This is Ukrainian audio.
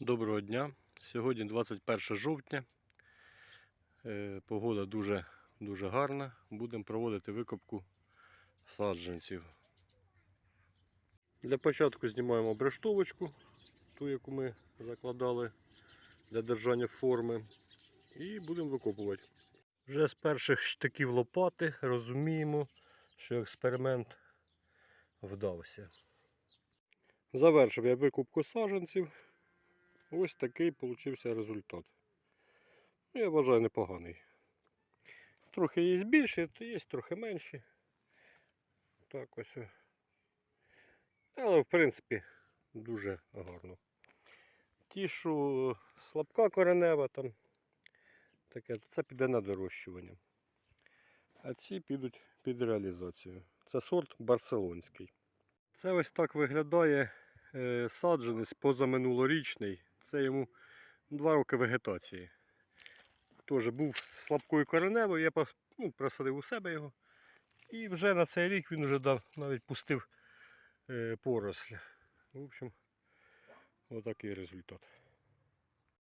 Доброго дня. Сьогодні 21 жовтня. Е, Погода дуже, дуже гарна. Будемо проводити викопку саджанців. Для початку знімаємо брештовочку, ту, яку ми закладали для держання форми. І будемо викопувати. Вже з перших штиків лопати розуміємо, що експеримент вдався. Завершив я викупку саджанців. Ось такий получився результат. Ну, я вважаю непоганий. Трохи є більші, то є трохи менші. Так ось. Але в принципі дуже гарно. Ті, що слабка коренева там, таке, це піде на дорощування. А ці підуть під реалізацію. Це сорт барселонський. Це ось так виглядає е, саджанець позаминулорічний. Це йому 2 роки вегетації. Теж був слабкою кореневою, я ну, просадив у себе його. І вже на цей рік він вже дав, навіть пустив е, поросль. В общем, отакий результат.